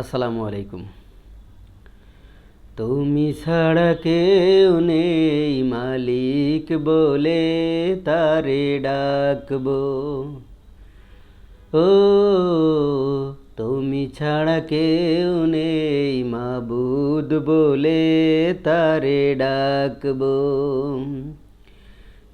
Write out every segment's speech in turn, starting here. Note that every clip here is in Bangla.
আসসালামু আলাইকুম। তুমি ছাড়া কেউ নেই, মালিক বলে তারে ডাকবো। ও, তুমি ছাড়া কেউ নেই, মাবুদ বলে তারে ডাকবো।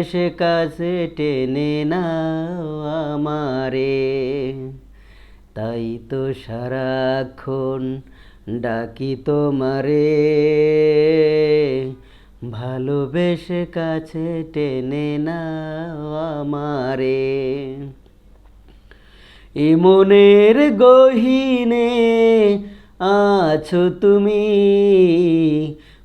ভালোবেসে কাছে টেনে নাও আমারে। তাই তো সারাক্ষণ ডাকি তোমারে। ভালোবেসে কাছে টেনে নাও আমারে। ইমনের মনের গহিনে আছো তুমি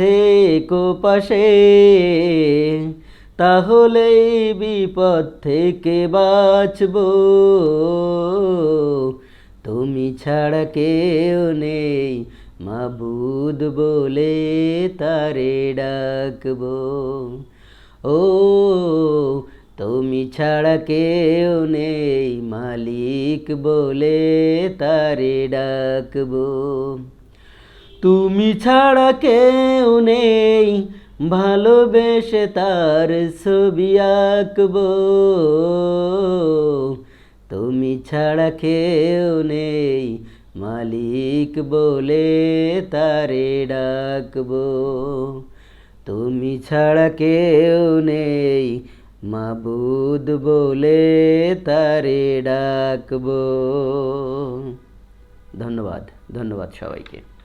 থেকো পাশে তাহলে বিপদ থেকে বাঁচব। তুমি ছাড়া কেউ নেই, মাবুদ বলে তারে ডাকবো। ও, তুমি ছাড়া কেউ নেই, মালিক বলে তারে ডাকবো। তুমি ছাড়া কেউ নেই, ভালোবেসে তার ছবি আঁকবো। তুমি ছাড়া কেউ নেই, মালিক বলে তারে ডাকবো। তুমি ছাড়া কেউ নেই, মাবুদ বলে তারে ডাকবো। ধন্যবাদ ধন্যবাদ সবাইকে।